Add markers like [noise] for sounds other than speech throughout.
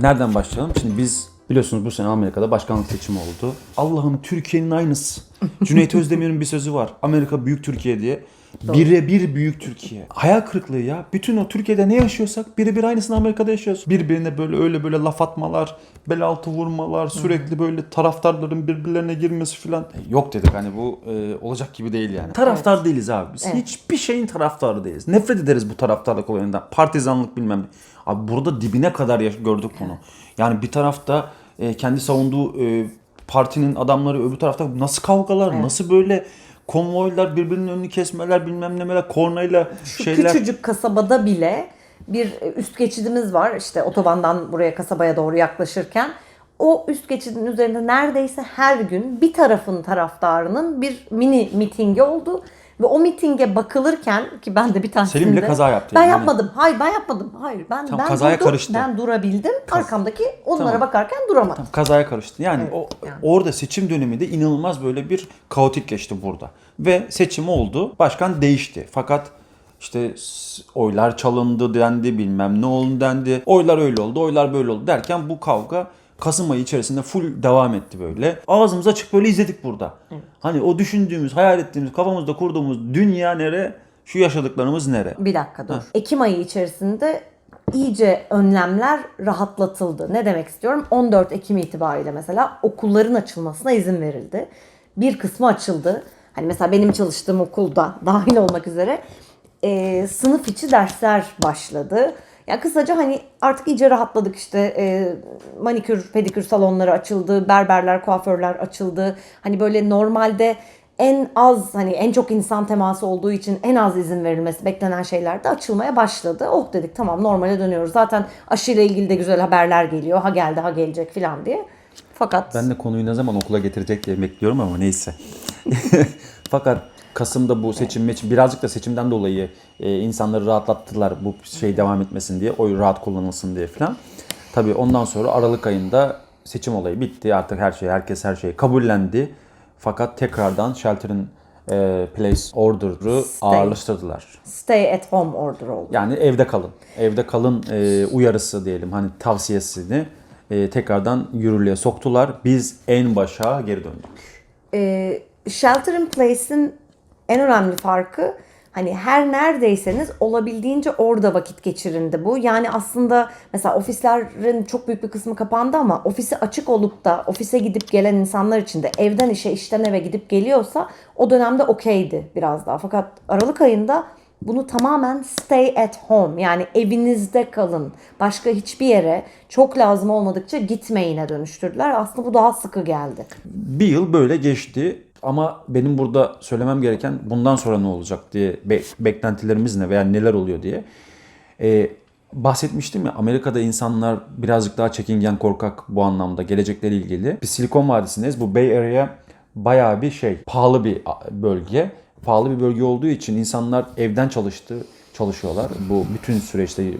Nereden başlayalım? Şimdi biz biliyorsunuz bu sene Amerika'da başkanlık seçimi oldu. Allah'ım Türkiye'nin aynısı. Cüneyt [laughs] Özdemir'in bir sözü var. Amerika büyük Türkiye diye. Bire bir büyük Türkiye. Hayal kırıklığı ya. Bütün o Türkiye'de ne yaşıyorsak birebir aynısını Amerika'da yaşıyoruz. Birbirine böyle öyle böyle laf atmalar, bel altı vurmalar, sürekli böyle taraftarların birbirlerine girmesi falan. E, Yok dedik hani bu e, olacak gibi değil yani. Taraftar değiliz abi. Biz Evet. hiçbir şeyin taraftarı değiliz. Nefret ederiz bu taraftarlık olayından. Partizanlık bilmem ne. Abi burada dibine kadar yaş- gördük bunu. Yani bir tarafta e, kendi savunduğu e, partinin adamları öbür tarafta nasıl kavgalar, nasıl böyle konvoylar birbirinin önünü kesmeler bilmem neler kornayla Şu şeyler. küçücük kasabada bile bir üst geçidimiz var. İşte otobandan buraya kasabaya doğru yaklaşırken o üst geçidin üzerinde neredeyse her gün bir tarafın taraftarının bir mini mitingi oldu. Ve o mitinge bakılırken ki ben de bir tanesinde... Selim bile kaza yaptı Ben yani. yapmadım. Hayır ben yapmadım. Hayır ben, Tamam, ben kazaya durdum. karıştı. Ben durabildim. Arkamdaki onlara Tamam. bakarken duramadım. kazaya karıştı. Yani Evet, o yani. orada seçim dönemi de inanılmaz böyle bir kaotik geçti burada. Ve seçim oldu. Başkan değişti. Fakat işte oylar çalındı dendi bilmem ne oldu dendi. Oylar öyle oldu, oylar böyle oldu derken bu kavga Kasım ayı içerisinde full devam etti böyle. Ağzımız açık böyle izledik burada. Hani o düşündüğümüz, hayal ettiğimiz, kafamızda kurduğumuz dünya nere, şu yaşadıklarımız nere? Bir dakika dur. Ekim ayı içerisinde iyice önlemler rahatlatıldı. Ne demek istiyorum? 14 Ekim itibariyle mesela okulların açılmasına izin verildi. Bir kısmı açıldı. Hani mesela benim çalıştığım okulda [laughs] dahil olmak üzere e, sınıf içi dersler başladı. Ya kısaca hani artık iyice rahatladık işte e, manikür pedikür salonları açıldı, berberler, kuaförler açıldı. Hani böyle normalde en az hani en çok insan teması olduğu için en az izin verilmesi beklenen şeyler de açılmaya başladı. Oh dedik tamam normale dönüyoruz. Zaten aşıyla ilgili de güzel haberler geliyor. Ha geldi ha gelecek falan diye. Fakat Ben de konuyu ne zaman okula getirecek diye bekliyorum ama neyse. [laughs] Fakat Kasım'da bu seçim meçim birazcık da seçimden dolayı e, insanları rahatlattılar bu şey devam etmesin diye, oy rahat kullanılsın diye falan. Tabii ondan sonra Aralık ayında seçim olayı bitti. Artık her şey, herkes her şeyi kabullendi. Fakat tekrardan Shelter'ın e, Place Order'ı ağırlaştırdılar. stay at home order oldu. Yani evde kalın. Evde kalın e, uyarısı diyelim hani tavsiyesini e, tekrardan yürürlüğe soktular. Biz en başa geri döndük. e, Shelter in Place'in en önemli farkı hani her neredeyseniz olabildiğince orada vakit geçirindi bu. Yani aslında mesela ofislerin çok büyük bir kısmı kapandı ama ofisi açık olup da ofise gidip gelen insanlar için de evden işe işten eve gidip geliyorsa o dönemde okeydi biraz daha. Fakat Aralık ayında bunu tamamen stay at home yani evinizde kalın. Başka hiçbir yere çok lazım olmadıkça gitmeyine dönüştürdüler. Aslında bu daha sıkı geldi. Bir yıl böyle geçti ama benim burada söylemem gereken bundan sonra ne olacak diye be- beklentilerimiz ne veya neler oluyor diye. Ee, bahsetmiştim ya Amerika'da insanlar birazcık daha çekingen korkak bu anlamda gelecekleri ilgili. Biz Silikon Vadisi'ndeyiz. Bu Bay Area bayağı bir şey pahalı bir bölge. Pahalı bir bölge olduğu için insanlar evden çalıştı, çalışıyorlar. Bu bütün süreçte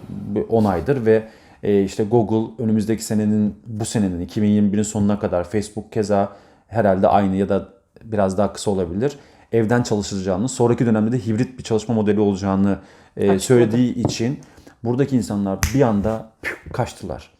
10 aydır ve e, işte Google önümüzdeki senenin bu senenin 2021'in sonuna kadar Facebook keza herhalde aynı ya da biraz daha kısa olabilir. Evden çalışacağını, sonraki dönemde de hibrit bir çalışma modeli olacağını e, söylediği için buradaki insanlar bir anda püf, kaçtılar.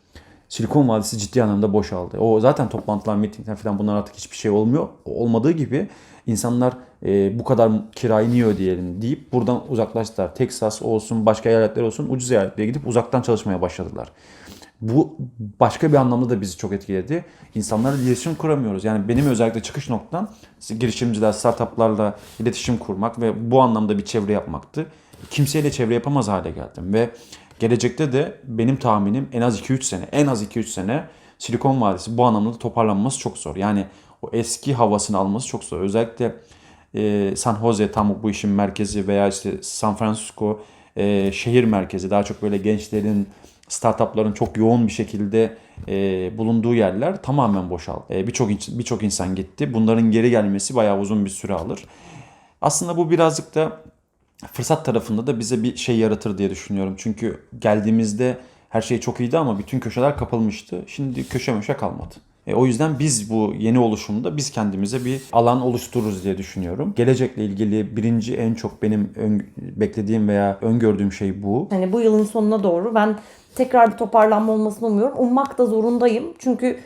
Silikon Vadisi ciddi anlamda boşaldı. O zaten toplantılar, mitingler falan bunlar artık hiçbir şey olmuyor. Olmadığı gibi insanlar e, bu kadar kirayı niye ödeyelim deyip buradan uzaklaştılar. Texas olsun, başka eyaletler olsun ucuz eyaletlere gidip uzaktan çalışmaya başladılar. Bu başka bir anlamda da bizi çok etkiledi. İnsanlarla iletişim kuramıyoruz. Yani benim özellikle çıkış noktam girişimciler, startuplarla iletişim kurmak ve bu anlamda bir çevre yapmaktı. Kimseyle çevre yapamaz hale geldim ve gelecekte de benim tahminim en az 2-3 sene, en az 2-3 sene Silikon Vadisi bu anlamda toparlanması çok zor. Yani o eski havasını alması çok zor. Özellikle e, San Jose tam bu işin merkezi veya işte San Francisco e, şehir merkezi daha çok böyle gençlerin startupların çok yoğun bir şekilde e, bulunduğu yerler tamamen boşaldı. E, birçok birçok insan gitti. Bunların geri gelmesi bayağı uzun bir süre alır. Aslında bu birazcık da fırsat tarafında da bize bir şey yaratır diye düşünüyorum. Çünkü geldiğimizde her şey çok iyiydi ama bütün köşeler kapılmıştı. Şimdi köşe möşe kalmadı. E, o yüzden biz bu yeni oluşumda biz kendimize bir alan oluştururuz diye düşünüyorum. Gelecekle ilgili birinci en çok benim ön- beklediğim veya öngördüğüm şey bu. Hani bu yılın sonuna doğru ben tekrar bir toparlanma olmasını umuyorum. Ummak da zorundayım. Çünkü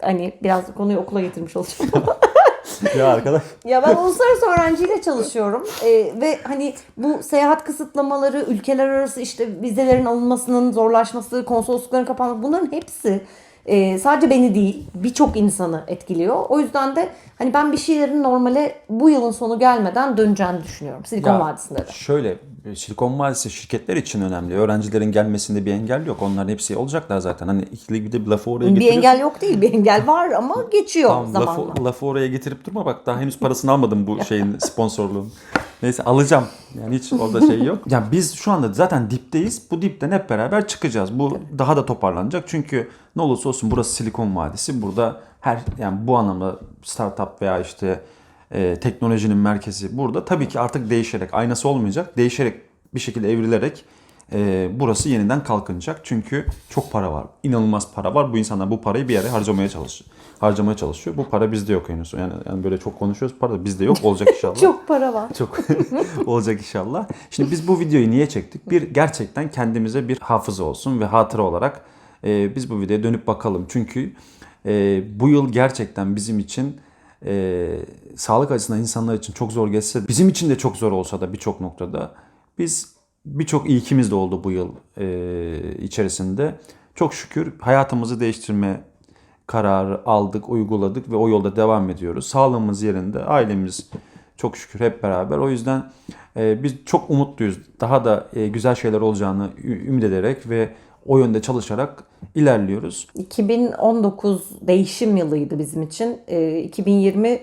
hani biraz konuyu okula getirmiş olacağım. [laughs] ya arkadaş. Ya ben uluslararası öğrenciyle çalışıyorum Ee, ve hani bu seyahat kısıtlamaları, ülkeler arası işte vizelerin alınmasının zorlaşması, konsoloslukların kapanması bunların hepsi e, sadece beni değil birçok insanı etkiliyor. O yüzden de hani ben bir şeylerin normale bu yılın sonu gelmeden döneceğini düşünüyorum. Silikon Ya, Vadisi'nde de. Şöyle Silikon Vadisi şirketler için önemli. Öğrencilerin gelmesinde bir engel yok. Onların hepsi olacaklar zaten. Hani ikili bir de lafı oraya Bir getiriyorsun. engel yok değil, bir engel var ama [laughs] geçiyor Tamam, zamanla. lafı, lafı oraya getirip durma bak daha henüz parasını almadım bu [laughs] şeyin sponsorluğun. Neyse alacağım. Yani hiç orada şey yok. [laughs] Yani biz şu anda zaten dipteyiz. Bu dipten hep beraber çıkacağız. Bu daha da toparlanacak. Çünkü ne olursa olsun burası Silikon Vadisi. Burada her yani bu anlamda startup veya işte e, teknolojinin merkezi burada. Tabii ki artık değişerek aynası olmayacak. Değişerek bir şekilde evrilerek e, burası yeniden kalkınacak. Çünkü çok para var. İnanılmaz para var. Bu insanlar bu parayı bir yere harcamaya çalışıyor. Harcamaya çalışıyor. Bu para bizde yok henüz. Yani, yani böyle çok konuşuyoruz. Para da bizde yok. Olacak [laughs] inşallah. Çok para var. Çok [laughs] olacak inşallah. Şimdi biz bu videoyu niye çektik? Bir gerçekten kendimize bir hafıza olsun ve hatıra olarak e, biz bu videoya dönüp bakalım. Çünkü e, bu yıl gerçekten bizim için e, sağlık açısından insanlar için çok zor geçse de, bizim için de çok zor olsa da birçok noktada biz birçok ilkimiz de oldu bu yıl e, içerisinde. Çok şükür hayatımızı değiştirme kararı aldık, uyguladık ve o yolda devam ediyoruz. Sağlığımız yerinde, ailemiz çok şükür hep beraber. O yüzden e, biz çok umutluyuz. Daha da e, güzel şeyler olacağını ümit ederek ve o yönde çalışarak ilerliyoruz. 2019 değişim yılıydı bizim için. Ee, 2020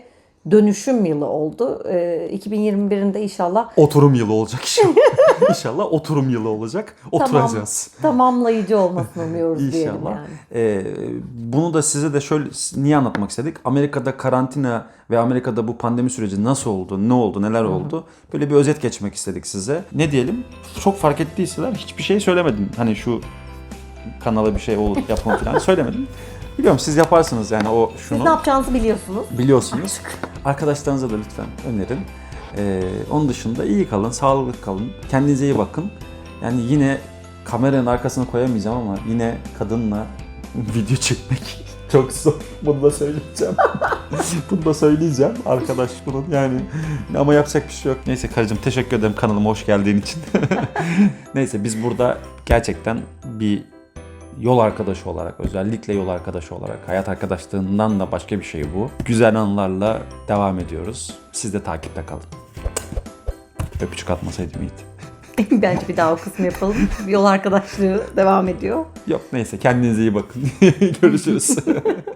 dönüşüm yılı oldu. Ee, 2021'inde inşallah Oturum yılı olacak inşallah. [laughs] inşallah oturum yılı olacak. Oturacağız. tamamlayıcı olmasını [laughs] umuyoruz diyelim İnşallah. yani. Ee, bunu da size de şöyle niye anlatmak istedik? Amerika'da karantina ve Amerika'da bu pandemi süreci nasıl oldu, ne oldu, neler oldu? Böyle bir özet geçmek istedik size. Ne diyelim? Çok fark ettiyseler hiçbir şey söylemedim. Hani şu kanala bir şey olur yapın falan söylemedim. [laughs] Biliyorum siz yaparsınız yani o Siz şunu ne yapacağınızı biliyorsunuz. biliyorsunuz. Arkadaşlarınıza da lütfen önerin. Ee, onun dışında iyi kalın, sağlıklı kalın. Kendinize iyi bakın. Yani yine kameranın arkasına koyamayacağım ama yine kadınla [laughs] video çekmek [laughs] çok zor. Bunu da söyleyeceğim. [laughs] Bunu da söyleyeceğim. Arkadaş bunun yani. Ama yapacak bir şey yok. Neyse karıcığım teşekkür ederim kanalıma hoş geldiğin için. Neyse biz burada gerçekten bir yol arkadaşı olarak, özellikle yol arkadaşı olarak, hayat arkadaşlığından da başka bir şey bu. Güzel anılarla devam ediyoruz. Siz de takipte kalın. Öpücük atmasaydım iyiydi. [laughs] Bence bir daha o kısmı yapalım. Yol arkadaşlığı devam ediyor. Yok neyse kendinize iyi bakın. [laughs] Görüşürüz. [laughs]